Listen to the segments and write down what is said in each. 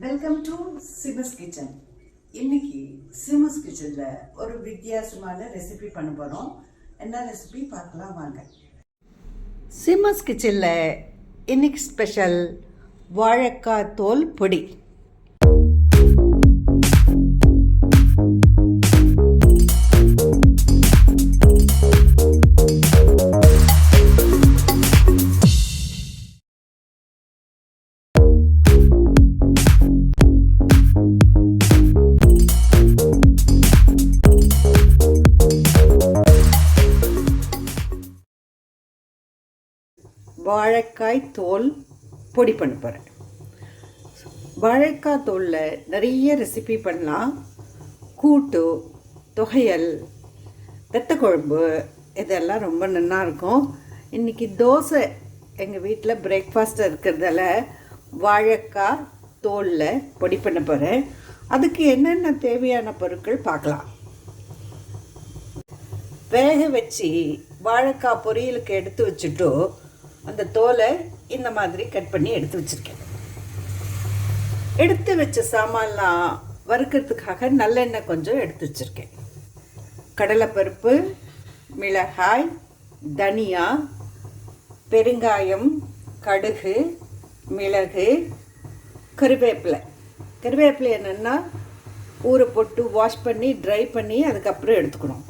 Welcome to சிமஸ் kitchen இன்னைக்கு சிமஸ் கிச்சனில் ஒரு வித்தியாசமான ரெசிபி பண்ண போகிறோம் என்ன ரெசிபி பார்க்கலாம் வாங்க. சிமஸ் கிச்சனில் இன்னைக்கு ஸ்பெஷல் வாழைக்காய் தோல் பொடி. வாழைக்காய் தோல் பொடி பண்ண போகிறேன் வாழைக்காய் தோலில் நிறைய ரெசிபி பண்ணலாம். கூட்டு தொகையல் வெத்த குழம்பு இதெல்லாம் ரொம்ப நல்லா இருக்கும். இன்றைக்கி தோசை எங்கள் வீட்டில் பிரேக்ஃபாஸ்ட் இருக்கிறதால வாழைக்காய் தோலில் பொடி பண்ண போகிறேன் அதுக்கு என்னென்ன தேவையான பொருட்கள் பார்க்கலாம். வேக வச்சு வாழைக்காய் பொரியலுக்கு எடுத்து வச்சுட்டு அந்த தோலை இந்த மாதிரி கட் பண்ணி எடுத்து வச்சுருக்கேன். எடுத்து வச்ச சாமான்லாம் வறுக்கிறதுக்காக நல்லெண்ணெய் கொஞ்சம் எடுத்து வச்சுருக்கேன். கடலைப்பருப்பு மிளகாய் தனியா பெருங்காயம் கடுகு மிளகு கருவேப்பிலை. கருவேப்பிலை என்னென்னா ஊற போட்டு வாஷ் பண்ணி ட்ரை பண்ணி அதுக்கப்புறம் எடுத்துக்கணும்.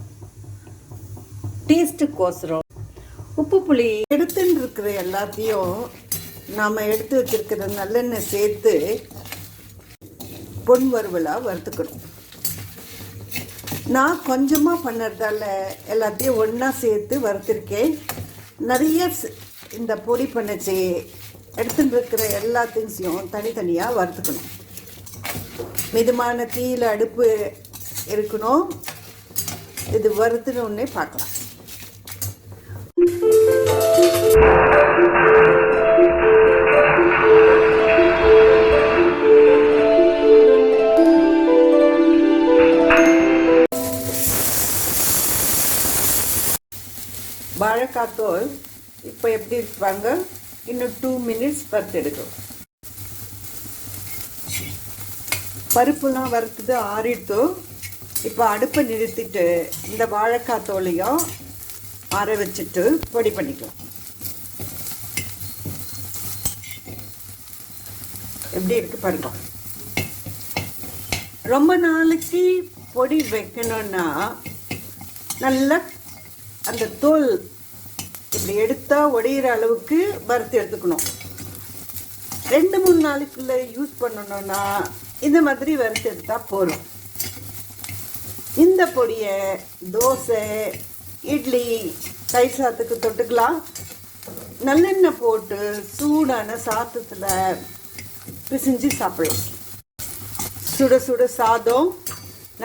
டேஸ்ட்டுக்கோசரம். உப்பு புளி எடுத்துன்னு இருக்கிற எல்லாத்தையும் நாம் எடுத்து வச்சிருக்கிற நல்லெண்ணெய் சேர்த்து பொன் வறுவலாக வறுத்துக்கணும். நான் கொஞ்சமாக பண்ணுறதால எல்லாத்தையும் ஒன்றா சேர்த்து வறுத்துருக்கேன். நிறைய இந்த பொடி பண்ணச்சு எடுத்துட்டு இருக்கிற எல்லா திங்ஸையும் தனித்தனியாக வறுத்துக்கணும். மிதமான தீயில் அடுப்பு இருக்கணும். இது வறுத்துனோடனே பார்க்கலாம். வாழைக்காய் தோல் இப்போ எப்படி இருப்பாங்க? இன்னும் டூ மினிட்ஸ் வறுத்தெடுக்கும் பருப்புலாம் வறுத்தது ஆறிட்டு இப்போ அடுப்பை நிறுத்திட்டு இந்த வாழைக்காய் தோலையும் ஆற வச்சுட்டு பொடி பண்ணிக்கலாம். எப்படி இருக்கு பாருங்க. ரொம்ப நாளைக்கு பொடி வைக்கணும்னா நல்லா அந்த தோல் இப்படி எடுத்தால் உடையிற அளவுக்கு வறுத்து எடுத்துக்கணும். ரெண்டு மூணு நாளைக்குள்ள யூஸ் பண்ணணும்னா இந்த மாதிரி வறுத்து எடுத்தால் போதும். இந்த பொடியை தோசை இட்லி தயிர் சாத்துக்கு தொட்டுக்கலாம். நல்லெண்ணெய் போட்டு சூடான சாத்தத்தில் பிசிஞ்சு சாப்பிடலாம். சுட சுட சாதம்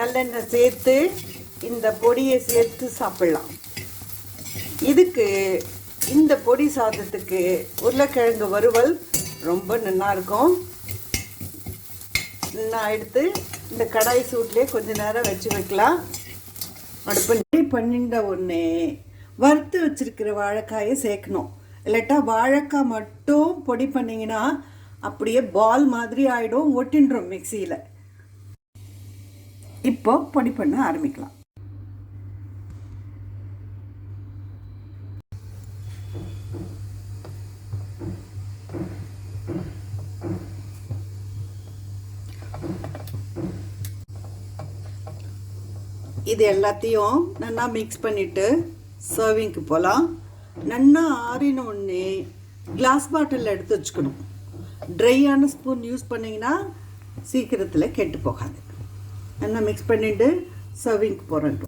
நல்லெண்ணெய் சேர்த்து இந்த பொடியை சேர்த்து சாப்பிடலாம். இதுக்கு இந்த பொடி சாதத்துக்கு உருளைக்கிழங்கு வறுவல் ரொம்ப நல்லா இருக்கும் நான் எடுத்து இந்த கடாய் சூட்லேயே கொஞ்ச நேரம் வச்சு வைக்கலாம். அடுப்பு பண்ணிட்ட உடனே வறுத்து வச்சிருக்கிற வாழைக்காயை சேர்க்கணும். இல்லாட்டா வாழைக்காய் மட்டும் பொடி பண்ணிங்கன்னா அப்படியே பால் மாதிரி ஆகிடும் ஒட்டின்றோம் மிக்சியில். இப்போ பொடி பண்ண ஆரம்பிக்கலாம். இது எல்லாத்தையும் நல்லா மிக்ஸ் பண்ணிவிட்டு சர்விங்க்கு போகலாம் நல்லா ஆறின உடனே கிளாஸ் பாட்டிலில் எடுத்து வச்சுக்கணும். ட்ரையான ஸ்பூன் யூஸ் பண்ணிங்கன்னா சீக்கிரத்தில் கெட்டு போகாது. நல்லா மிக்ஸ் பண்ணிவிட்டு சர்விங்க்கு போகிறோம்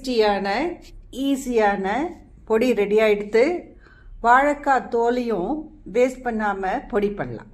டேஸ்டியான ஈஸியான பொடி ரெடி ஆகிடுத்து வாழைக்காய் தோலையும் வேஸ்ட் பண்ணாமல் பொடி பண்ணலாம்.